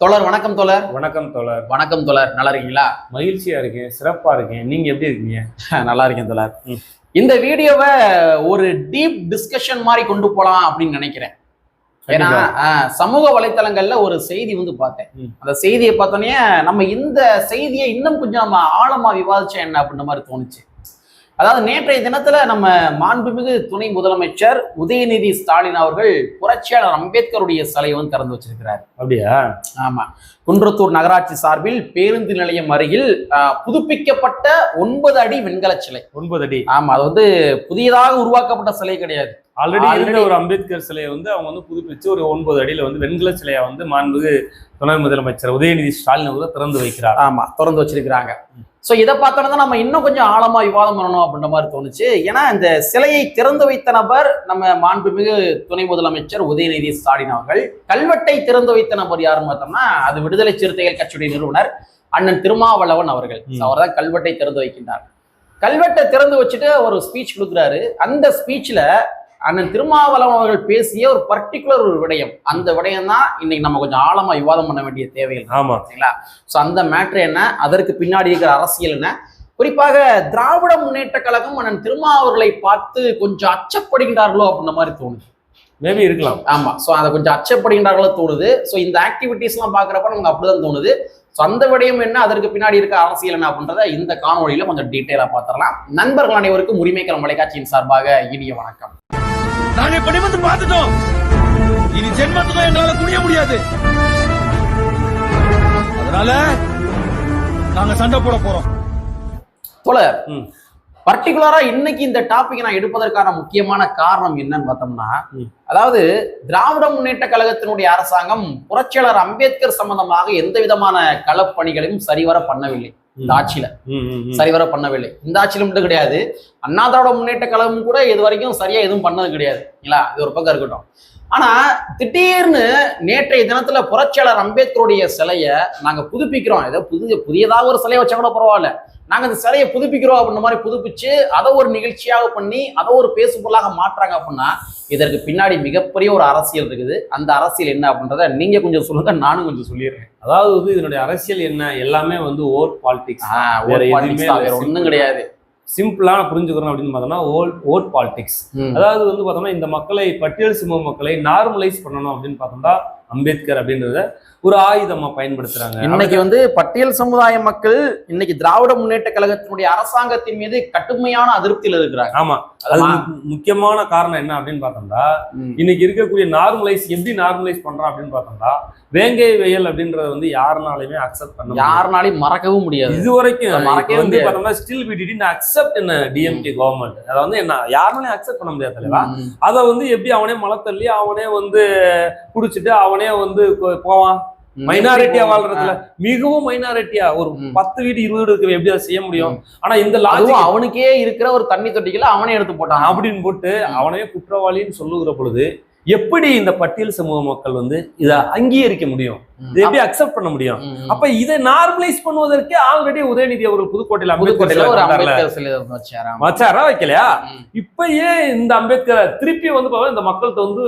தோழர் வணக்கம் தோழர். வணக்கம் தோழர். வணக்கம் தோழர். நல்லா இருக்கீங்களா? மகிழ்ச்சியா இருக்கேன். சிறப்பா இருக்கேன். நீங்க எப்படி இருக்கீங்க? நல்லா இருக்கேன் தோழர். இந்த வீடியோவை ஒரு டீப் டிஸ்கஷன் மாதிரி கொண்டு போலாம் அப்படின்னு நினைக்கிறேன். ஏன்னா சமூக வலைத்தளங்கள்ல ஒரு செய்தி வந்து பார்த்தேன். அந்த செய்தியை பார்த்தோன்னே நம்ம இந்த செய்தியை இன்னும் கொஞ்சம் நம்ம ஆழமா விவாதிச்சா என்ன அப்படின்ற மாதிரி தோணுச்சு. அதாவது நேற்றைய தினத்துல நம்ம மாண்புமிகு துணை முதலமைச்சர் உதயநிதி ஸ்டாலின் அவர்கள் புரட்சியாளர் அம்பேத்கருடைய சிலையை வந்து திறந்து வச்சிருக்கிறார். அப்படியா? ஆமா. குன்றத்தூர் நகராட்சி சார்பில் பேருந்து நிலையம் அருகில் புதுப்பிக்கப்பட்ட ஒன்பது அடி வெண்கல சிலை. ஒன்பது அடி. ஆமா அது வந்து புதியதாக உருவாக்கப்பட்ட சிலை கிடையாது. ஆல்ரெடி இருந்த ஒரு அம்பேத்கர் சிலையை வந்து அவங்க வந்து புதுப்பிச்சு ஒரு ஒன்பது அடியில வந்து வெண்கல சிலையை வந்து மாண்புமிகு துணை முதலமைச்சர் உதயநிதி ஸ்டாலின் அவர்கள் திறந்து வைக்கிறார். ஆமா திறந்து வச்சிருக்கிறாங்க. சோ இதை பார்த்தோன்னா தான் நம்ம இன்னும் கொஞ்சம் ஆழமா விவாதம் பண்ணணும் அப்படின்ற மாதிரி தோணுச்சு. ஏன்னா இந்த சிலையை திறந்து வைத்த நபர் நம்ம மாண்புமிகு துணை முதலமைச்சர் உதயநிதி ஸ்டாலின் அவர்கள். கல்வெட்டை திறந்து வைத்த நபர் யாருன்னு பார்த்தோம்னா அது விடுதலை சிறுத்தைகள் கட்சியுடைய நிறுவனர் அண்ணன் திருமாவளவன் அவர்கள். அவர் தான் கல்வெட்டை திறந்து வைக்கின்றார். கல்வெட்டை திறந்து வச்சுட்டு ஒரு ஸ்பீச் கொடுக்குறாரு. அந்த ஸ்பீச்ல அண்ணன் திருமாவளவன் அவர்கள் பேசிய ஒரு பர்டிகுலர் ஒரு விடயம். அந்த விடயம் தான் இன்னைக்கு நம்ம கொஞ்சம் ஆழமா விவாதம் பண்ண வேண்டிய தேவைகள். ஆமா. சரிங்களா? ஸோ அந்த மேட்ரு என்ன? அதற்கு பின்னாடி இருக்கிற அரசியல் என்ன? குறிப்பாக திராவிட முன்னேற்ற கழகம் அண்ணன் திருமா அவர்களை பார்த்து கொஞ்சம் அச்சப்படுகின்றார்களோ அப்படின்ற மாதிரி தோணுது. மேபி இருக்கலாம். ஆமா. ஸோ அதை கொஞ்சம் அச்சப்படுகின்றார்களோ தோணுது. ஸோ இந்த ஆக்டிவிட்டீஸ்லாம் பார்க்குறப்ப நமக்கு அப்படிதான் தோணுது. ஸோ அந்த விடயம் என்ன? அதற்கு பின்னாடி இருக்க அரசியல் என்ன அப்படின்றத இந்த காணொலியில கொஞ்சம் டீட்டெயிலாக பார்த்துடலாம். நண்பர்கள் அனைவருக்கும் உரிமைக்களம் தொலைக்காட்சியின் சார்பாக இனிய வணக்கம். நாங்க இப்படி வந்து பார்த்துட்டோம் இனி ஜென்மத்துக்கும் எங்களால குனிய முடியாது அதனால நாங்க சண்டை போட போறோம் ம். பர்டிகுலரா இன்னைக்கு இந்த டாபிக் நான் எடுப்பதற்கான முக்கியமான காரணம் என்னன்னு பார்த்தோம்னா. அதாவது திராவிட முன்னேற்ற கழகத்தினுடைய அரசாங்கம் புரட்சியாளர் அம்பேத்கர் சம்பந்தமாக எந்த விதமான களப்பணிகளையும் சரிவர பண்ணவில்லை இந்த ஆட்சியில. சரிவர பண்ணவில்லை. இந்த ஆட்சியில மட்டும் கிடையாது. அண்ணா திராவிட முன்னேற்ற கழகம் கூட இது வரைக்கும் சரியா எதுவும் பண்ணது கிடையாது. இல்லைங்களா இது ஒரு பக்கம் இருக்கட்டும். ஆனா திடீர்னு நேற்றைய தினத்துல புரட்சியாளர் அம்பேத்கருடைய சிலையை நாங்க புதுப்பிக்கிறோம். ஏதோ புதிய புதியதாக ஒரு சிலையை வச்சா கூட பரவாயில்ல. நாங்க அந்த சிலையை புதுப்பிக்கிறோம் அப்படின்ற மாதிரி புதுப்பிச்சு அதை ஒரு நிகழ்ச்சியாக பண்ணி அதை ஒரு பேசுபொருளாக மாற்றாங்க அப்படின்னா இதற்கு பின்னாடி மிகப்பெரிய ஒரு அரசியல் இருக்குது. அந்த அரசியல் என்ன அப்படின்றத நீங்க கொஞ்சம் சொல்லுங்க நானும் கொஞ்சம் சொல்லிடுறேன். அதாவது வந்து இதனுடைய அரசியல் என்ன? எல்லாமே வந்து ஓட் பாலிடிக்ஸ் வேற. ஒண்ணும் கிடையாது. சிம்பிளான புரிஞ்சுக்கிறோம் அப்படின்னு பார்த்தோம்னா ஓட் ஓட் பாலிடிக்ஸ். அதாவது வந்து பார்த்தோம்னா இந்த மக்களை பட்டியல் சமூக மக்களை நார்மலைஸ் பண்ணணும் அப்படின்னு பார்த்தோம்னா அம்பேத்கர் அப்படின்றத ஒரு ஆயுதமா பயன்படுத்துறாங்க இன்னைக்கு வந்து பட்டியல் சமுதாய மக்கள் இன்னைக்கு திராவிட முன்னேற்ற கழகத்தினுடைய அரசாங்கத்தின் மீது கடுமையான அதிருப்தியில் இருக்கிறாங்க ஆமா அது முக்கியமான காரணம் என்ன அப்படின்னு பார்த்தோம்னா. இன்னைக்கு இருக்கக்கூடிய நார்மலைஸ் எப்படி நார்மலைஸ் பண்றோம் அப்படின்னு பார்த்தோம்னா வேங்கை வெயல் அப்படின்றத வந்து யாருனாலுமே அக்செப்ட் பண்ண. யாருனாலையும் மறக்கவும் முடியாது இது வரைக்கும் மறக்கவே வந்து. பார்த்தோம்னா ஸ்டில் வி டிட் அக்செப்ட் என்ன டிஎம்கே கவர்மெண்ட் அதை வந்து என்ன யாருனாலையும் அக்செப்ட் பண்ண முடியாது தலைவா ம். அதை வந்து எப்படி அவனே மலை தள்ளி அவனே வந்து குடிச்சிட்டு அவனே வந்து போவான் மைனாரிட்டியா வாழ்றதுல மிகவும் மைனாரிட்டியா ஒரு. பத்து வீடு இருபது வீடு இருக்க எப்படி அதை செய்ய முடியும்? ஆனா இந்த லாஜிக் அவனுக்கே இருக்கிற ஒரு தண்ணி தொட்டிகளை அவனே எடுத்து போட்டான். அப்படின்னு போட்டு அவனே குற்றவாளின்னு சொல்லுகிற பொழுது எப்படி இந்த பட்டியல் சமூக மக்கள் வந்து இதை அங்கீகரிக்க முடியும்? இதை எப்படி அக்செப்ட் பண்ண முடியும். அப்ப இதை நார்மலைஸ் பண்ணுவதற்கே ஆல்ரெடி உதயநிதி அவர்கள் புதுக்கோட்டையில அம்பேத்கர் வச்சாரா? வைக்கலையா? ம். இப்ப ஏன் இந்த அம்பேத்கர் திருப்பி வந்து இந்த மக்கள்கிட்ட வந்து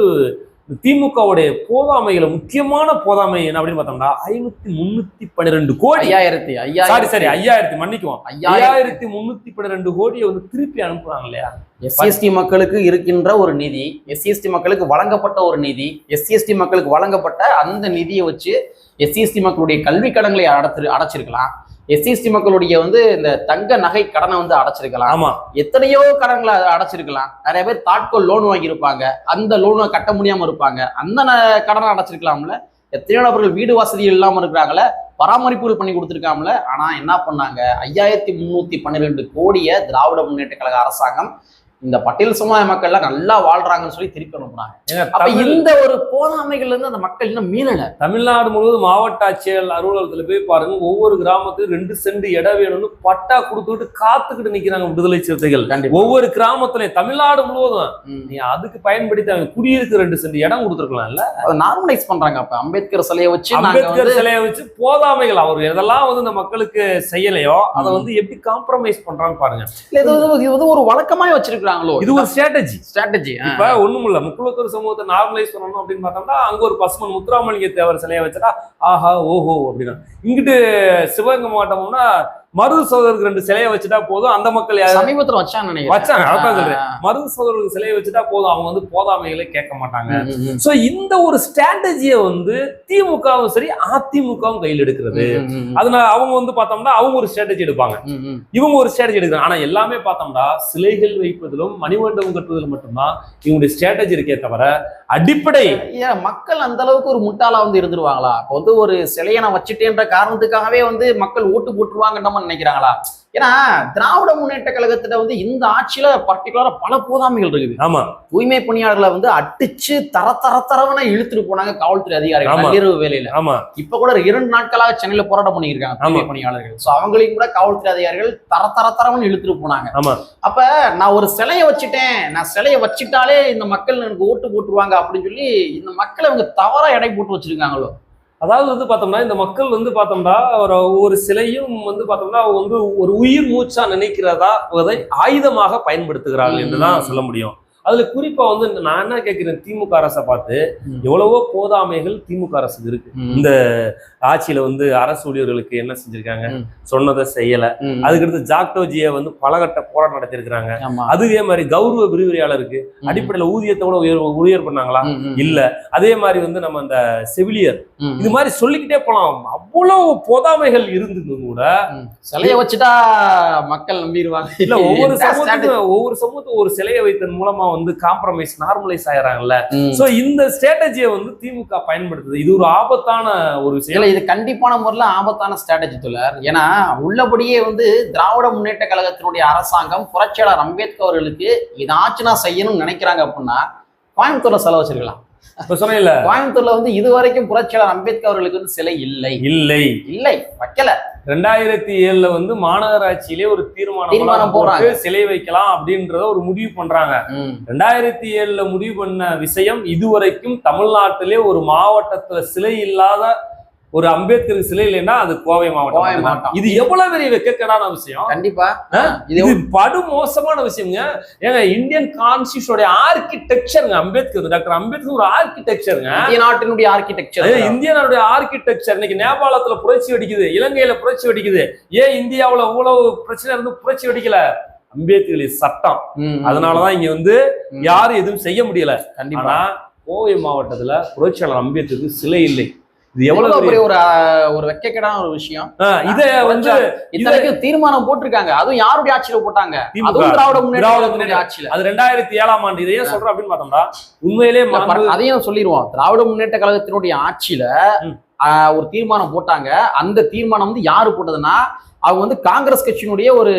திமுகவுடைய போதாமைகளை முக்கியமான போதாமை என்ன அப்படின்னு பார்த்தோம்னா ஐநூத்தி முன்னூத்தி பன்னிரெண்டு கோடி. ஐயாயிரத்தி சாரி ஐயாயிரத்தி சரி ஐயாயிரத்தி மன்னிக்குவோம் ஐயாயிரத்தி. முன்னூத்தி பன்னிரெண்டு கோடியை வந்து திருப்பி அனுப்புறாங்க இல்லையா? எஸ்சிஎஸ்டி மக்களுக்கு இருக்கின்ற ஒரு நிதி எஸ்சிஎஸ்டி மக்களுக்கு வழங்கப்பட்ட ஒரு நிதி எஸ்சிஎஸ்டி மக்களுக்கு வழங்கப்பட்ட அந்த நிதியை வச்சு எஸ்சிஎஸ்டி மக்களுடைய கல்வி கடன்களை அடைச்சு அடைச்சிருக்கலாம். எஸ்சிஎஸ்டி மக்களுடைய வந்து இந்த தங்க நகை கடனை வந்து அடைச்சிருக்கலாம். ஆமா. எத்தனையோ கடன்களை அடைச்சிருக்கலாம். நிறைய பேர் தாட்கோ லோன் வாங்கியிருப்பாங்க. அந்த லோனை கட்ட முடியாம இருப்பாங்க. அந்த கடனை அடைச்சிருக்கலாம்ல. எத்தனையோ நபர்கள் வீடு வசதி இல்லாம இருக்கிறாங்களே பராமரிப்புகள் பண்ணி கொடுத்துருக்காமல ஆனா என்ன பண்ணாங்க? ஐயாயிரத்தி முன்னூத்தி பன்னிரெண்டு கோடியை திராவிட முன்னேற்ற கழக அரசாங்கம் இந்த பட்டியல் சமுதாய மக்கள் எல்லாம் நல்லா வாழ்றாங்கன்னு சொல்லி திருப்பி அனுப்புனாங்க இந்த ஒரு போதாமைகள்ல இருந்து அந்த மக்கள் இன்னும் மீளல. தமிழ்நாடு முழுவதும் மாவட்ட ஆட்சியர் அலுவலகத்துல போய் பாருங்க ஒவ்வொரு கிராமத்துக்கும் ரெண்டு சென்ட் இடம் வேணும்னு பட்டா கொடுத்துட்டு காத்துக்கிட்டு நிக்கிறாங்க விடுதலை சிறுத்தைகள். ஒவ்வொரு கிராமத்துலயும் தமிழ்நாடு முழுவதும். நீ அதுக்கு பயன்படுத்தி அவங்க குடியிருக்க ரெண்டு சென்ட் இடம் கொடுத்துருக்கலாம்ல அதை நார்மலைஸ் பண்றாங்க அப்ப. அம்பேத்கர் சிலையை வச்சு அம்பேத்கர் சிலையை வச்சு போதாமைகள் அவர் எதெல்லாம் வந்து இந்த மக்களுக்கு செய்யலையோ அதை. வந்து எப்படி காம்ப்ரமைஸ் பண்றான்னு பாருங்க. இது வந்து ஒரு வழக்கமாய் வச்சிருக்காங்க வச்சிருக்காங்களோ இது ஒரு ஸ்ட்ராட்டஜி ஸ்ட்ராட்டஜி இப்ப ஒண்ணும் இல்ல. முக்குளத்தூர் சமூகத்தை நார்மலைஸ் பண்ணணும் அப்படின்னு பார்த்தோம்னா அங்க ஒரு பசுமன் முத்துராமலிங்க தேவர் சிலையை வச்சுட்டா ஆஹா ஓஹோ அப்படின்னா. இங்கிட்டு சிவகங்கை மாவட்டம்னா மருது சோதருக்கு ரெண்டு சிலையை வச்சுட்டா போதும். அந்த மக்கள் சமீபத்துல வச்சாங்க வச்சாங்க. அதான் சொல்றேன். மருது சோதருக்கு சிலையை வச்சுட்டா போதும். அவங்க வந்து போதாமைகளை கேட்க மாட்டாங்க. சோ இந்த ஒரு ஸ்ட்ராட்டஜியை வந்து திமுகவும் சரி அதிமுகவும் கையில் எடுக்கிறது. அதனால அவங்க வந்து பார்த்தோம்னா அவங்க ஒரு ஸ்ட்ராட்டஜி எடுப்பாங்க. இவங்க ஒரு ஸ்ட்ராட்டஜி எடுக்கிறாங்க. ஆனா எல்லாமே பார்த்தோம்னா சிலைகள் வைப்பதிலும் மணிமண்டபம் கட்டுவதிலும் மட்டும்தான் இவங்களுடைய ஸ்ட்ராட்டஜி இருக்கே தவிர அடிப்படை மக்கள் அந்த அளவுக்கு ஒரு முட்டாளா வந்து இருந்துருவாங்களா? இப்போ வந்து ஒரு சிலையை நான் வச்சுட்டேன்ற காரணத்துக்காகவே வந்து மக்கள் ஓட்டு போட்டுருவாங்கன்ற நினைக்கிறாங்களா? ஏன்னா திராவிட முன்னேற்ற கழகத்துல வந்து இந்த ஆட்சியில பர்டிகுலரா பல போதாமைகள் இருக்குது. ஆமா. தூய்மை பணியாளர்களை வந்து அடிச்சு தர தர தரவன இழுத்துட்டு போனாங்க காவல்துறை அதிகாரிகள். நள்ளிரவு வேலையில. ஆமா. இப்ப கூட இரண்டு நாட்களாக சென்னையில போராட்டம் பண்ணியிருக்காங்க தூய்மை. பணியாளர்கள். சோ அவங்களையும் கூட காவல்துறை அதிகாரிகள் தர தர தரவன்னு இழுத்துட்டு போனாங்க. ஆமா. அப்ப நான் ஒரு சிலையை வச்சுட்டேன். நான் சிலையை வச்சுட்டாலே இந்த மக்கள் எனக்கு ஓட்டு போட்டுருவாங்க அப்படின்னு சொல்லி இந்த மக்களை அவங்க தவறா எடை போட்டு வச்சிருக்காங்களோ? அதாவது வந்து பார்த்தோம்னா இந்த மக்கள் வந்து பார்த்தோம்னா ஒரு ஒரு சிலையும் வந்து பார்த்தோம்னா அவங்க வந்து ஒரு உயிர் மூச்சா நினைக்கிறதா அதை ஆயுதமாக பயன்படுத்துகிறார்கள் என்றுதான் சொல்ல முடியும். அதுல குறிப்பா வந்து நான் என்ன கேட்கிறேன் திமுக அரசை பார்த்து. எவ்வளவோ போதாமைகள் திமுக அரசுக்கு இருக்கு. இந்த ஆட்சியில வந்து அரசு ஊழியர்களுக்கு என்ன செஞ்சிருக்காங்க. சொன்னதை செய்யல. அதுக்கடுத்து ஜாக்டோஜியை வந்து பலகட்ட போராட்டம் நடத்திருக்கிறாங்க ஆமா. அதுவே மாதிரி கௌரவ விரிவுரையாளருக்கு. அடிப்படையில ஊதியத்தோட உயர் உயர் பண்ணாங்களா? இல்ல. அதே மாதிரி வந்து நம்ம அந்த செவிலியர் இது மாதிரி சொல்லிக்கிட்டே போலாம். அவ்வளவு போதாமைகள் இருந்தது கூட. சிலையை வச்சுட்டா மக்கள் நம்பிடுவாங்க. இல்ல ஒவ்வொரு சமூகத்துக்கும் ஒவ்வொரு சமூகத்துக்கும் ஒரு சிலையை வைத்ததன் மூலமா வந்து காம்ப்ரமைஸ் நார்மலைஸ் ஆயிறாங்கல்ல. ம். சோ இந்த ஸ்ட்ராட்டஜியை வந்து திமுக பயன்படுத்துது. இது ஒரு ஆபத்தான ஒரு விஷயம். இது கண்டிப்பான முறையில் ஆபத்தான ஸ்ட்ராட்டஜி தொழிலர் ஏன்னா உள்ளபடியே வந்து திராவிட முன்னேற்ற கழகத்தினுடைய அரசாங்கம் புரட்சியாளர் அம்பேத்கர் அவர்களுக்கு இதாச்சும் நான் செய்யணும்னு நினைக்கிறாங்க அப்படின்னா கோயம்புத்தூர்ல செலவு வச்சிருக்கலாம். கோயம்புத்தூர்ல வந்து இது வரைக்கும் புரட்சியாளர் அம்பேத்கர் அவர்களுக்கு வந்து சிலை இல்லை. இல்லை. இல்லை வைக்கல. ரெண்டாயிரத்தி ஏழுல வந்து மாநகராட்சியிலே ஒரு தீர்மானம் போட்டு. சிலை வைக்கலாம் அப்படின்றத ஒரு முடிவு பண்றாங்க. ரெண்டாயிரத்தி ஏழுல முடிவு பண்ண விஷயம் இதுவரைக்கும் தமிழ்நாட்டிலே ஒரு மாவட்டத்துல சிலை இல்லாத ஒரு அம்பேத்கர் சிலை இல்லைன்னா அது கோவை மாவட்டம். இது எவ்வளவு பெரிய வெக்கக்கேடான விஷயம்? கண்டிப்பா? இது படு மோசமான விஷயங்க ஏங்க இந்தியன் கான்ஸ்டியூஷனுடைய ஆர்கிடெக்சருங்க அம்பேத்கர் டாக்டர் அம்பேத்கர் ஒரு ஆர்கிடெக்சருங்க இந்திய நாட்டினுடைய ஆர்கிடெக்சர் அதே இந்தியனுடைய ஆர்கிடெக்சர் இன்னைக்கு நேபாளத்துல புரட்சி வெடிக்குது இலங்கையில புரட்சி வெடிக்குது. ஏன் இந்தியாவுல இவ்வளவு பிரச்சனை இருந்து புரட்சி வெடிக்கல? அம்பேத்கரின் சட்டம். அதனாலதான் இங்க வந்து யாரும் எதுவும் செய்ய முடியல. கண்டிப்பா. கோவை மாவட்டத்துல புரட்சியாளர் அம்பேத்கருக்கு சிலை இல்லை. இது எவ்வளவு பெரிய ஒரு ஒரு வெக்கக்கேடான ஒரு விஷயம். இத வந்து இத்தனைக்கும் தீர்மானம் போட்டிருக்காங்க. அதுவும் யாருடைய ஆட்சியில போட்டாங்க. அதுவும் திராவிட முன்னேற்ற ஆட்சியில. அது ரெண்டாயிரத்தி ஏழாம் ஆண்டு. இதை ஏன் சொல்றேன் அப்படின்னு பார்த்தோம்னா உண்மையிலே இல்ல, மாண்பு- பர- அதையும் சொல்லிடுவோம். திராவிட முன்னேற்ற கழகத்தினுடைய ஆட்சியில ஒரு தீர்மானம் போட்டாங்க. அந்த தீர்மானம் வந்து யாரு போட்டதுன்னா அவங்க வந்து காங்கிரஸ் கட்சியினுடைய ஒரு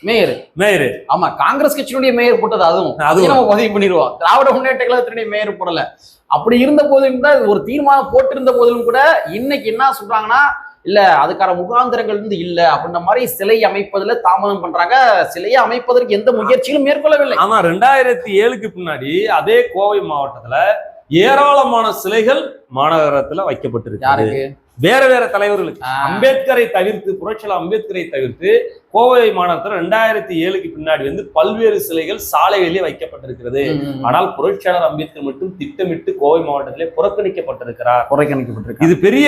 மேயர். மேயரு. ஆமா காங்கிரஸ் கட்சியினுடைய மேயர் போட்டது அதுவும். அதுவும். அதையும் நம்ம பதிவு பண்ணிடுவோம். திராவிட முன்னேற்ற கழகத்தினுடைய மேயர் போடல. அப்படி இருந்த போதிலும் கூட ஒரு தீர்மானம் போட்டிருந்த போதிலும் கூட இன்னைக்கு என்ன சொல்றாங்கன்னா இல்ல அதுக்கான முகாந்திரங்கள் வந்து இல்ல. அப்படின்ற மாதிரி சிலை அமைப்பதுல தாமதம் பண்றாங்க. சிலையை அமைப்பதற்கு எந்த முயற்சியிலும் மேற்கொள்ளவில்லை. ஆனா ரெண்டாயிரத்தி ஏழுக்கு பின்னாடி அதே கோவை மாவட்டத்துல ஏராளமான சிலைகள் மாநகரத்துல வைக்கப்பட்டிருக்கு வேற வேற தலைவர்களுக்கு. அம்பேத்கரை தவிர்த்து புரட்சியாளர் அம்பேத்கரை தவிர்த்து கோவை மாநகரத்துல ரெண்டாயிரத்தி ஏழுக்கு பின்னாடி வந்து பல்வேறு சிலைகள் சாலைகளிலே வைக்கப்பட்டிருக்கிறது. ஆனால் புரட்சியாளர் அம்பேத்கர் மட்டும் திட்டமிட்டு கோவை மாவட்டத்திலே புறக்கணிக்கப்பட்டிருக்கிறார். புறக்கணிக்கப்பட்டிருக்கு இது பெரிய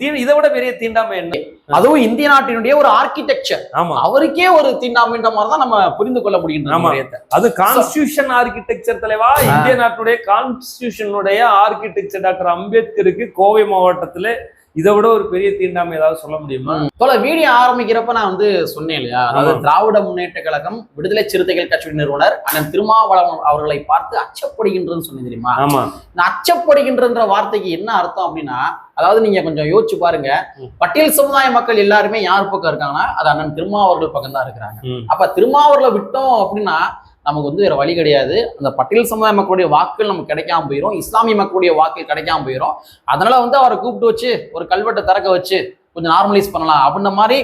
தீ இதை விட பெரிய தீண்டாமை என்ன? அதுவும் இந்திய நாட்டினுடைய ஒரு ஆர்கிடெக்சர் ஆமா. அவருக்கே ஒரு தீண்டாமைன்ற மாதிரி தான் நம்ம புரிந்து கொள்ள முடிகின்ற. அது கான்ஸ்டியூஷன் ஆர்கிடெக்சர் தலைவா? இந்திய நாட்டுடைய கான்ஸ்டியூஷனுடைய ஆர்கிடெக்சர் டாக்டர் அம்பேத்கருக்கு கோவை மாவட்டத்துல இதை விட ஒரு பெரிய தீண்டாமை ஏதாவது சொல்ல முடியுமா? போல வீடியோ ஆரம்பிக்கிறப்ப நான் வந்து சொன்னேன் இல்லையா அதாவது. திராவிட முன்னேற்ற கழகம் விடுதலை சிறுத்தைகள் கட்சியின் நிறுவனர் அண்ணன் திருமாவளவன் அவர்களை பார்த்து அச்சப்படுகின்றதுன்னு சொன்னேன் தெரியுமா? இந்த அச்சப்படுகின்றன்ற வார்த்தைக்கு என்ன அர்த்தம் அப்படின்னா அதாவது நீங்க கொஞ்சம் யோசிச்சு பாருங்க. பட்டியல் சமுதாய மக்கள் எல்லாருமே யார் பக்கம் இருக்காங்கன்னா அது அண்ணன் திருமாவர்கள் பக்கம் தான் இருக்கிறாங்க. அப்ப திருமாவர்களை விட்டோம் அப்படின்னா நமக்கு வந்து வேற வழி கிடையாது. அந்த பட்டியல் சமுதாய மக்களுடைய வாக்குகள் நமக்கு கிடைக்காம போயிடும் இஸ்லாமிய மக்களுடைய வாக்குகள் கிடைக்காம போயிடும் அதனால வந்து அவரை கூப்பிட்டு வச்சு ஒரு கல்வெட்டை திறக்க வச்சு கொஞ்சம் நார்மலைஸ் பண்ணலாம். அப்படின்ற மாதிரி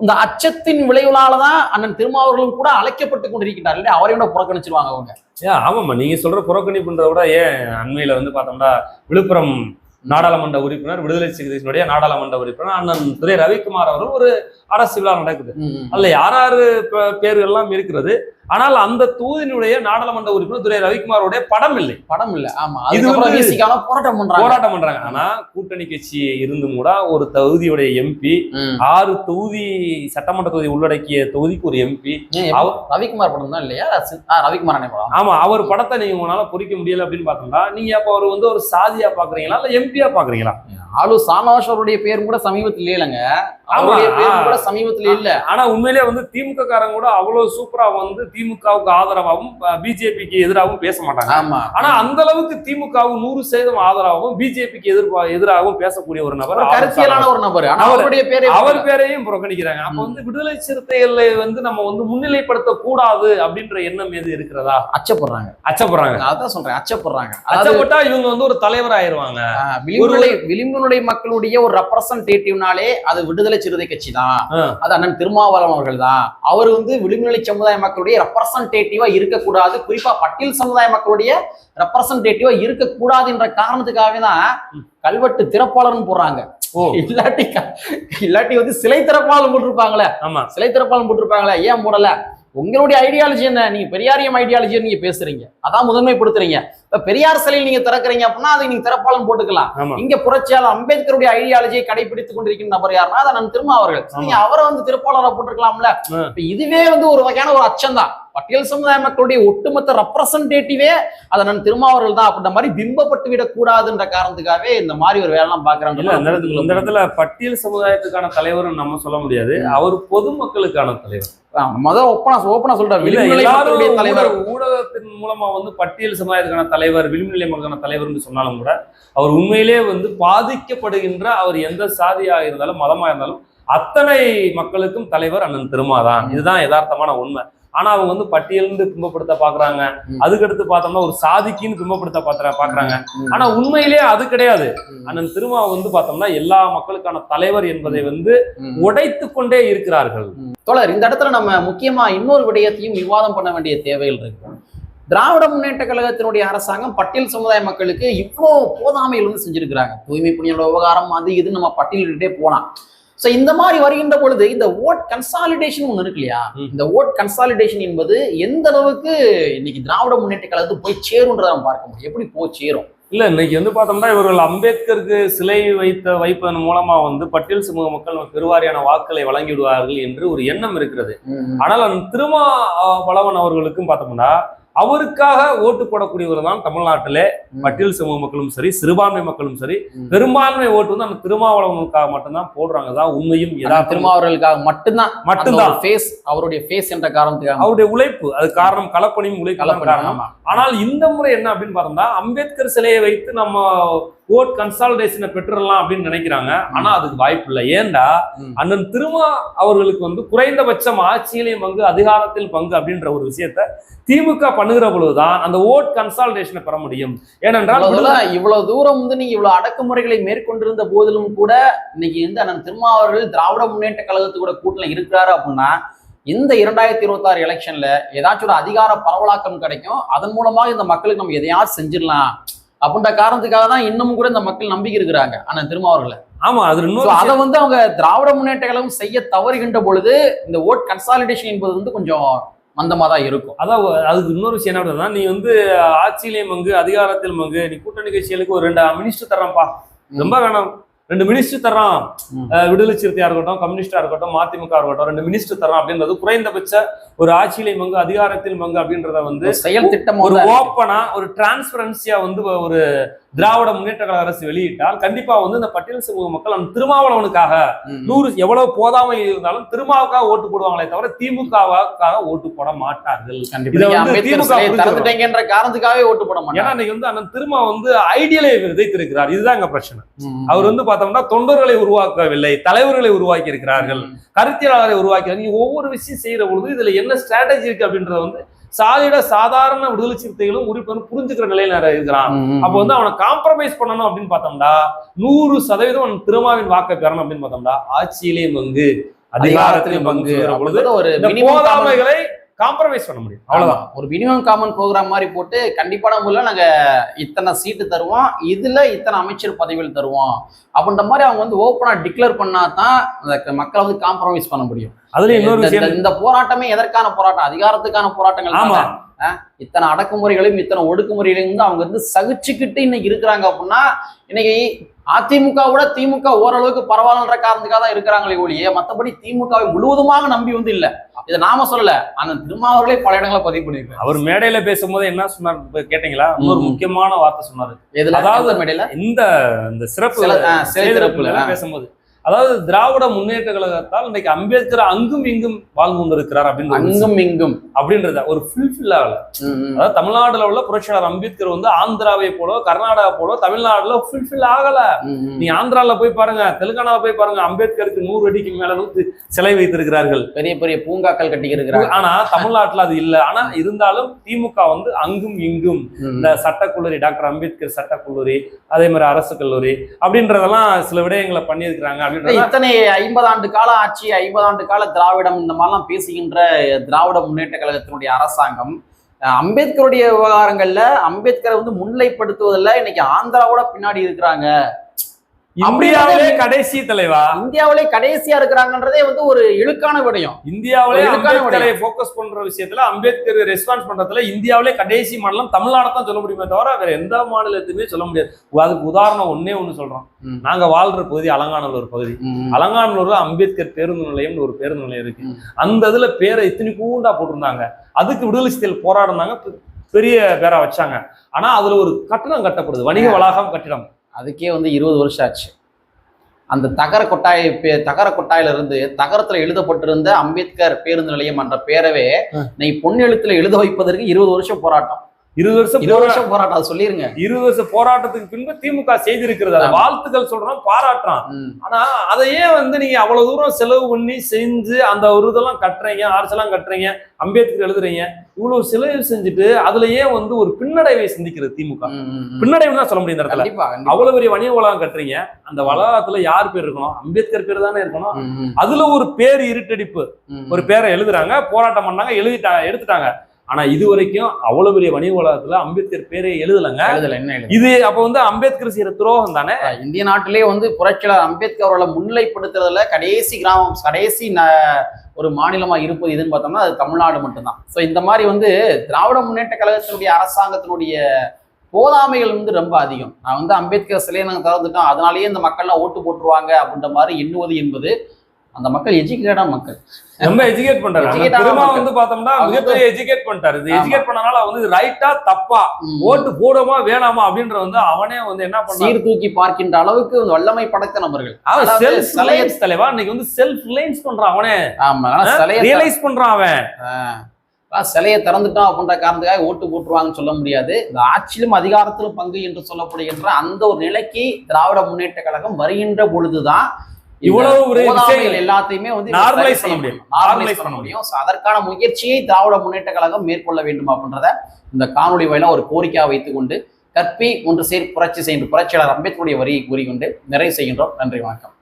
இந்த அச்சத்தின் விளைவுனால தான் அண்ணன் திருமாவர்களும் கூட அழைக்கப்பட்டு கொண்டிருக்கிறார் இல்லையா? அவரையும் கூட புறக்கணிச்சிருவாங்க அவங்க. ஏன்? ஆமாம்மா நீங்க சொல்ற புறக்கணிப்புன்றத விட ஏன் அண்மையில வந்து பார்த்தோம்னா விழுப்புரம் நாடாளுமன்ற உறுப்பினர் விடுதலை சிறுத்தைகளுடைய நாடாளுமன்ற உறுப்பினர் அண்ணன் துரை ரவிக்குமார் அவர்கள் ஒரு அரசு விழா நடக்குது. அதுல யார் யாரு பே- பேர்கள் எல்லாம் இருக்கிறது? ஆனால் அந்த தொகுதியினுடைய நாடாளுமன்ற உறுப்பினர் துரை ரவிக்குமாரோடைய படம் இல்லை. படம் இல்ல. ஆமா. இது போராட்டம் பண்றாங்க. போராட்டம் பண்றாங்க. ஆனா கூட்டணி கட்சி இருந்தும் கூட ஒரு தொகுதியுடைய எம்பி. ஆறு தொகுதி சட்டமன்ற தொகுதி உள்ளடக்கிய தொகுதிக்கு ஒரு எம்பி எப்ப- ரவிக்குமார் படம் தான் இல்லையா? ரவிக்குமார் படம். ஆமா அவர் படத்தை நீங்க உங்களால பொறிக்க முடியல அப்படின்னு பார்த்தோம்னா நீங்க அப்ப அவர் வந்து ஒரு சாதியா பாக்குறீங்களா இல்ல எம்பியா பாக்குறீங்களா ஆளு சானவாஷ் அவருடைய கூட சமீபத்தில் இல்லைங்க கூட சமீபத்தில் இல்ல. ஆனா உண்மையிலேயே வந்து திமுக காரங்க கூட அவ்வளவு சூப்பரா வந்து திமுகவுக்கு ஆதரவாகவும் பிஜேபிக்கு எதிராகவும் பேச மாட்டாங்க. ஆமா. ஆனா அந்த அளவுக்கு திமுகவுக்கு நூறு சதவீதம் ஆதரவாகவும் பிஜேபிக்கு எதிர்ப்பா எதிராகவும் பேசக்கூடிய ஒரு நபர். கருத்தியலான ஒரு நபர். அவருடைய பேரே அவர் பேரையும் புறக்கணிக்கிறாங்க. அப்ப. வந்து விடுதலை சிறுத்தைகளை வந்து நம்ம வந்து முன்னிலைப்படுத்த கூடாது அப்படின்ற எண்ணம் எது இருக்கிறதா? அச்சப்படுறாங்க. அச்சப்படுறாங்க. அதான் சொல்றேன் அச்சப்படுறாங்க. அச்சப்பட்டா இவங்க வந்து ஒரு தலைவர் ஆயிருவாங்க விளிம்புநிலை விளிம்புநிலை மக்களுடைய ஒரு ரெப்ரசன்டேட்டிவ்னாலே அது விடுதலை சிறுத்தை கட்சி தான். அது அண்ணன் திருமாவளவன் அவர்கள் தான் அவர் வந்து விளிம்புநிலை சமுதாய மக்களுடைய ரெப்ரசன்டேட்டிவா இருக்கக்கூடாது. குறிப்பா பட்டியல் சமுதாய மக்களுடைய ரெப்ரசன்டேட்டிவா இருக்கக்கூடாது என்ற காரணத்துக்காகவே தான் கல்வெட்டு திறப்பாளர்னு போடுறாங்க. இல்லாட்டி இல்லாட்டி வந்து சிலை திறப்பாளர் போட்டிருப்பாங்களே. ஆமா. சிலை திறப்பாளர் போட்டிருப்பாங்களே. ஏன் போடல? உங்களுடைய ஐடியாலஜி என்ன? நீங்க பெரியாரியம் ஐடியாலஜி நீங்க பேசுறீங்க. அதான் முதன்மைப்படுத்துறீங்க. இப்ப பெரியார் சிலையில் நீங்க திறக்கறீங்க அப்படின்னா அதுக்கு நீங்க திறப்பாளன் போட்டுக்கலாம். இங்க புரட்சியாளர் அம்பேத்கருடைய ஐடியாலஜியை கடைபிடித்துக் கொண்டிருக்கிற நபர் யாருன்னா அதை நான் திரும்ப அவர்கள் நீங்க அவரை வந்து திருப்பாளரை போட்டிருக்கலாம்ல. இதுவே வந்து ஒரு வகையான ஒரு அச்சம் தான் பட்டியல் சமுதாய மக்களுடைய ஒட்டுமொத்த ரெப்ரசன்டேட்டிவே அதை நான் திருமாவர்கள் தான் அப்படின்ற மாதிரி பிம்பப்பட்டு விடக் கூடாதுன்ற காரணத்துக்காகவே இந்த மாதிரி ஒரு வேலைலாம் பாக்குறாங்க இந்த இடத்துல பட்டியல் சமுதாயத்துக்கான தலைவர் நம்ம சொல்ல முடியாது. அவர் பொதுமக்களுக்கான தலைவர். முதல் ஓப்பனா ஓப்பனா மக்களுடைய தலைவர். ஊடக- ஊடகத்தின் மூலமா வந்து பட்டியல் சமுதாயத்துக்கான தலைவர் விளிம்புநிலை மக்களுக்கான தலைவர்னு சொன்னாலும் கூட அவர் உண்மையிலேயே வந்து பாதிக்கப்படுகின்ற அவர் எந்த சாதியாக இருந்தாலும் மதமா இருந்தாலும் அத்தனை மக்களுக்கும் தலைவர் அண்ணன் திருமாதான். இதுதான் யதார்த்தமான உண்மை. ஆனா அவங்க வந்து பட்டியலிருந்து பிம்பப்படுத்த பாக்குறாங்க. அதுக்கடுத்து பார்த்தோம்னா ஒரு சாதிக்குன்னு பிம்பப்படுத்த பாத்துற பாக்குறாங்க. ஆனா உண்மையிலேயே அது கிடையாது. அண்ணன் திருமா வந்து பார்த்தோம்னா எல்லா மக்களுக்கான தலைவர் என்பதை வந்து. உடைத்து கொண்டே இருக்கிறார்கள். தோழர் இந்த இடத்துல நம்ம முக்கியமா இன்னொரு விடயத்தையும் விவாதம் பண்ண வேண்டிய தேவைகள் இருக்கு. திராவிட முன்னேற்ற கழகத்தினுடைய அரசாங்கம் பட்டியல் சமுதாய மக்களுக்கு இவ்வளோ போதாமைகள் வந்து செஞ்சிருக்கிறாங்க. தூய்மை புண்ணியோட விவகாரம் அது இது நம்ம பட்டியலிட்டே போலாம். ஸோ இந்த மாதிரி வருகின்ற பொழுது இந்த ஓட் கன்சாலிடேஷன் ஒன்று இருக்கு இல்லையா. இந்த ஓட் கன்சாலிடேஷன் என்பது எந்த அளவுக்கு இன்னைக்கு திராவிட முன்னேற்ற கழகத்துக்கு போய் சேருன்றதை நம்ம பார்க்க முடியும். எப்படி போய் சேரும்? இல்ல இன்னைக்கு வந்து பார்த்தோம்னா இவர்கள் அம்பேத்கருக்கு சிலை வைத்த வைப்பதன் மூலமா வந்து பட்டியல் சமூக மக்கள் பெருவாரியான வாக்களை வழங்கி விடுவார்கள் என்று ஒரு எண்ணம் இருக்கிறது. ஆனால் திருமா வளவன் அவர்களுக்கும் பார்த்தோம்னா அவருக்காக ஓட்டு போடக்கூடியவர் தான் தமிழ்நாட்டிலே. பட்டியல் சமூக மக்களும் சரி சிறுபான்மை மக்களும் சரி. பெரும்பான்மை ஓட்டு வந்து அந்த திருமாவளவனுக்காக மட்டும்தான் போடுறாங்க தான் உண்மையும் திருமாவர்களுக்காக மட்டும்தான் மட்டும்தான் ஃபேஸ் அவருடைய ஃபேஸ் என்ற காரணத்துக்காக அவருடைய உழைப்பு அது காரணம் களப்பணியும் உழைப்பு. காரணம். ஆனால் இந்த முறை என்ன அப்படின்னு பார்த்தோம்னா அம்பேத்கர் சிலையை வைத்து நம்ம ஓட் கன்சால்டேஷனை பெற்றுடலாம் அப்படின்னு நினைக்கிறாங்க ஆனா அதுக்கு வாய்ப்பு இல்லை ஏன்டா ம். அண்ணன் திருமா அவர்களுக்கு வந்து குறைந்தபட்சம் ஆட்சியிலையும் பங்கு அதிகாரத்தில் பங்கு அப்படின்ற ஒரு விஷயத்த திமுக பண்ணுகிற பொழுதுதான் அந்த ஓட் கன்சால்டேஷனை பெற முடியும். ஏனென்றால் இவ்வளவு தூரம் வந்து நீங்க இவ்வளவு அடக்குமுறைகளை மேற்கொண்டிருந்த போதிலும் கூட இன்னைக்கு வந்து அண்ணன் திருமாவர்கள் திராவிட முன்னேற்ற கழகத்து கூட கூட்டணியில் இருக்கிறாரு அப்படின்னா இந்த இரண்டாயிரத்தி இருபத்தாறு எலெக்ஷன்ல ஏதாச்சும் ஒரு அதிகார பரவலாக்கம் கிடைக்கும். அதன் மூலமாக இந்த மக்களுக்கு நம்ம எதையாவது செஞ்சிடலாம். அப்படின்ற காரணத்துக்காக தான் இன்னமும் கூட இந்த மக்கள் நம்பிக்கை இருக்கிறாங்க அண்ணன் திருமாவர்களை ஆமா அது இன்னொரு So, அதை. வந்து அவங்க திராவிட முன்னேற்ற கழகம் செய்ய தவறுகின்ற பொழுது இந்த ஓட் கன்சாலிடேஷன் என்பது வந்து கொஞ்சம் மந்தமா தான் இருக்கும். அதான் அதுக்கு இன்னொரு விஷயம் என்ன அப்படின்னா, நீ வந்து ஆட்சியிலையும் பங்கு அதிகாரத்தில் பங்கு நீ கூட்டணி கட்சிகளுக்கு ஒரு ரெண்டு மினிஸ்டர் தர்றேன்ப்பா. ரொம்ப வேணாம். ரெண்டு மினிஸ்டர் தர்றான். விடுதலை சிறுத்தையா இருக்கட்டும் கம்யூனிஸ்டா இருக்கட்டும் மதிமுக இருக்கட்டும் ரெண்டு மினிஸ்டர் தர்றான் அப்படின்றது குறைந்தபட்ச ஒரு ஆட்சியிலை பங்கு அதிகாரத்தில் பங்கு அப்படின்றத வந்து செயல் திட்டம் ஒரு ஓப்பனா ஒரு டிரான்ஸ்பரன்சியா வந்து ஒரு திராவிட முன்னேற்ற கழக அரசு வெளியிட்டால் கண்டிப்பா வந்து இந்த பட்டியல் சமூக மக்கள் அந்த திருமாவளவனுக்காக. நூறு எவ்வளவு போதாமை இருந்தாலும் திருமாவுக்காக ஓட்டு போடுவாங்களே தவிர திமுகவுக்காக ஓட்டு போட மாட்டார்கள். திமுக காரணத்துக்காகவே ஓட்டு போட ஏன்னா மாட்டாங்க இன்னைக்கு வந்து அண்ணன் திருமா வந்து ஐடியலை விதைத்திருக்கிறார். இதுதான் எங்க பிரச்சனை. அவர் வந்து பார்த்தோம்னா தொண்டர்களை உருவாக்கவில்லை தலைவர்களை உருவாக்கி இருக்கிறார்கள் ம். கருத்தியலாளரை உருவாக்கி ஒவ்வொரு விஷயம் செய்யற பொழுது இதுல என்ன ஸ்ட்ராட்டஜி இருக்கு அப்படின்றத வந்து சாதிட சாதாரண விடுதலை சிறுத்தைகளும் உறுப்பினரும் புரிஞ்சுக்கிற நிலையில இருக்கிறான். அப்போ வந்து அவனை காம்ப்ரமைஸ் பண்ணணும் அப்படின்னு பார்த்தோம்னா நூறு சதவீதம் அவன் திருமாவின் வாக்கை பெறணும் அப்படின்னு பார்த்தோம்னா ஆட்சியிலேயும் பங்கு அதிகாரத்திலையும் பங்கு ஒரு போதாமைகளை காம்ப்ரமைஸ் பண்ண முடியும். அவ்வளவுதான். ஒரு மினிமம் காமன் ப்ரோக்ராம் மாதிரி போட்டு கண்டிப்பான முறையில் நாங்க இத்தனை சீட்டு தருவோம். இதுல இத்தனை அமைச்சர் பதவிகள் தருவோம். அப்படின்ற மாதிரி அவங்க வந்து ஓப்பனா டிக்ளேர் பண்ணா தான் அந்த மக்களை வந்து காம்ப்ரமைஸ் பண்ண முடியும். அதுல இன்னொரு இந்த- விஷயம் இந்த- இந்த போராட்டமே எதற்கான போராட்டம்? அதிகாரத்துக்கான போராட்டங்கள் ஆமா. தானே. இத்தனை அடக்குமுறைகளையும் இத்தனை ஒடுக்குமுறைகளையும் வந்து அவங்க வந்து சகிச்சுக்கிட்டு இன்னைக்கு இருக்கிறாங்க அப்படின்னா இன்னைக்கு அதிமுக விட திமுக ஓரளவுக்கு பரவாயில்லன்ற காரணத்துக்காக தான் இருக்கிறாங்களே ஒழிய மத்தபடி திமுகவை முழுவதுமாக நம்பி வந்து இல்ல. இதை நாம சொல்லல ஆனா திருமாவர்களே பல இடங்களை பதிவு பண்ணிருக்காங்க அவர் மேடையில பேசும்போது என்ன சொன்னார் கேட்டீங்களா? இன்னொரு. முக்கியமான வார்த்தை சொன்னாரு. அதாவது மேடையில? இந்த இந்த சிறப்பு. பேசும்போது. அதாவது திராவிட முன்னேற்ற கழகத்தால் இன்னைக்கு அம்பேத்கர் அங்கும் இங்கும் வாழ்ந்து கொண்டிருக்கிறார் அப்படின்னு. அங்கும் இங்கும். அப்படின்றத ஒரு ஃபுல்ஃபில் ஆகல. அதாவது தமிழ்நாடுல உள்ள புரட்சியாளர் அம்பேத்கர் வந்து ஆந்திராவை போல கர்நாடகா போல தமிழ்நாடுல ஃபுல்ஃபில் ஆகல. நீ ஆந்திரால போய் பாருங்க தெலுங்கானால போய் பாருங்க அம்பேத்கருக்கு நூறு அடிக்கு மேல நூத்து சிலை வைத்திருக்கிறார்கள். பெரிய பெரிய பூங்காக்கள் கட்டிக்கிறாங்க ஆனா தமிழ்நாட்டுல அது இல்ல. ஆனா இருந்தாலும் திமுக வந்து அங்கும் இங்கும் இந்த சட்டக்கல்லூரி டாக்டர் அம்பேத்கர் சட்டக்கல்லூரி அதே மாதிரி அரசு கல்லூரி அப்படின்றதெல்லாம் சில விடயங்களை பண்ணியிருக்கிறாங்க. இத்தனை ஐம்பது ஆண்டு கால ஆட்சி ஐம்பது ஆண்டு கால திராவிடம் இந்த மாதிரிலாம் பேசுகின்ற திராவிட முன்னேற்ற கழகத்தினுடைய அரசாங்கம் அஹ், அம்பேத்கருடைய விவகாரங்கள்ல அம்பேத்கரை வந்து முன்னிலைப்படுத்துவதில் இன்னைக்கு ஆந்திராவோட பின்னாடி இருக்கிறாங்க. இந்தியாவிலே கடைசி தலைவா? இந்தியாவிலே கடைசியா இருக்கிறாங்கன்றதே வந்து ஒரு இழுக்கான விடயம். இந்தியாவிலே அம்பேத்கரை போக்கஸ் பண்ற விஷயத்துல அம்பேத்கர் ரெஸ்பான்ஸ் பண்றதுல இந்தியாவிலே கடைசி மாநிலம் தமிழ்நாடு தான் சொல்ல முடியுமே தவிர வேற எந்த மாநிலத்தையுமே சொல்ல முடியாது. அதுக்கு உதாரணம் ஒன்னே ஒண்ணு சொல்றோம். நாங்க வாழ்ற பகுதி அலங்காநல்லூர் பகுதி. ம், அலங்காநல்லூர்ல அம்பேத்கர் பேருந்து நிலையம்னு ஒரு பேருந்து நிலையம் இருக்கு. அந்த இதுல பேரை இத்தனி கூண்டா போட்டிருந்தாங்க. அதுக்கு விடுதலை சிறுத்தைகள் போராடினாங்க. பெரிய பேரா வச்சாங்க. ஆனா அதுல ஒரு கட்டடம் கட்டப்படுது. வணிக வளாகம் கட்டிடம். அதுக்கே வந்து இருபது வருஷம் ஆச்சு அந்த தகர கொட்டாய் பே- தகர கொட்டாயில இருந்து தகரத்துல எழுதப்பட்டிருந்த அம்பேத்கர் பேருந்து நிலையம் என்ற பேரவே. நீ பொன்னெழுத்துல எழுத வைப்பதற்கு இருபது வருஷம் போராட்டம் இருபது வருஷம் இருபது வருஷம் போராட்டம் சொல்லிருங்க. இருபது வருஷ போராட்டத்துக்கு பின்பு திமுக செய்திருக்கிறது. அதை. வாழ்த்துக்கள் சொல்றோம் பாராட்டுறோம். ஆனா அதையே வந்து நீங்க அவ்வளவு தூரம் செலவு பண்ணி செஞ்சு அந்த ஒரு இதெல்லாம் கட்டுறீங்க ஆர்ச்செல்லாம் கட்டுறீங்க அம்பேத்கர் எழுதுறீங்க இவ்வளவு செலவு செஞ்சுட்டு அதுல ஏன் வந்து ஒரு பின்னடைவை சிந்திக்கிறது திமுக. பின்னடைவு தான் சொல்ல முடியும் இந்த இடத்துல. அவ்வளவு பெரிய வணிக வளாகம் கட்டுறீங்க. அந்த வளாகத்துல யார் பேர் இருக்கணும்? அம்பேத்கர் பேர் தானே இருக்கணும். அதுல ஒரு பேர் இருட்டடிப்பு. ஒரு பேரை எழுதுறாங்க போராட்டம் பண்ணாங்க எழுதிட்டாங்க எடுத்துட்டாங்க. ஆனா இது வரைக்கும் அவ்வளவு பெரிய வணிக வளாகத்துல அம்பேத்கர் பேரே எழுதலங்க. எழுதல என்ன இது அப்ப வந்து அம்பேத்கர் செய்யற துரோகம் தானே? இந்திய நாட்டிலே வந்து புரட்சியாளர் அம்பேத்கர் அவர்களை முன்னிலைப்படுத்துறதுல கடைசி கிராமம் கடைசி ஒரு மாநிலமா இருப்பது எதுன்னு பார்த்தோம்னா அது தமிழ்நாடு மட்டும்தான். ஸோ இந்த மாதிரி வந்து திராவிட முன்னேற்ற கழகத்தினுடைய அரசாங்கத்தினுடைய போதாமைகள் வந்து ரொம்ப அதிகம். நான் வந்து அம்பேத்கர் சிலையை நாங்கள் திறந்துட்டோம். அதனாலேயே இந்த மக்கள்லாம் ஓட்டு போட்டுருவாங்க அப்படின்ற மாதிரி எண்ணுவது என்பது அந்த மக்கள் எஜுகேட்டடான மக்கள். ரொம்ப எஜுகேட் பண்றாரு மக்கள். வந்து பார்த்தோம்னா மிகப்பெரிய எஜுகேட் பண்ணிட்டாரு. இது. எஜுகேட் பண்ணனால வந்து ரைட்டா தப்பா. ஓட்டு போடுமா வேணாமா அப்படின்ற வந்து அவனே வந்து என்ன பண்ணான்? சீர்தூக்கி பார்க்கின்ற அளவுக்கு வல்லமை படைத்த நபர்கள். செல்ஃப் ரிலையன்ஸ் தலைவா இன்னைக்கு வந்து செல்ஃப் ரிலையன்ஸ் பண்றான் அவனே. ஆமா ரியலைஸ் பண்றான் அவன். சிலையை திறந்துட்டோம் அப்படின்ற காரணத்துக்காக ஓட்டு போட்டுருவாங்கன்னு சொல்ல முடியாது. இந்த ஆட்சியிலும் அதிகாரத்திலும் பங்கு என்று சொல்லப்படுகின்ற அந்த ஒரு நிலைக்கு திராவிட முன்னேற்ற கழகம் வருகின்ற பொழுதுதான் இவ்வளவு ஒரு எல்லாத்தையுமே வந்து செய்ய பண்ண முடியும். Normalize பண்ண முடியும். அதற்கான முயற்சியை திராவிட முன்னேற்ற கழகம் மேற்கொள்ள வேண்டும் அப்படின்றத இந்த காணொளி வாயிலா ஒரு கோரிக்கையா வைத்துக்கொண்டு கற்பி ஒன்று சேர் புரட்சி செய்கின்ற புரட்சியாளர் அம்பேத்கருடைய வரியை கூறிக்கொண்டு நிறைவு செய்கின்றோம். நன்றி வணக்கம்.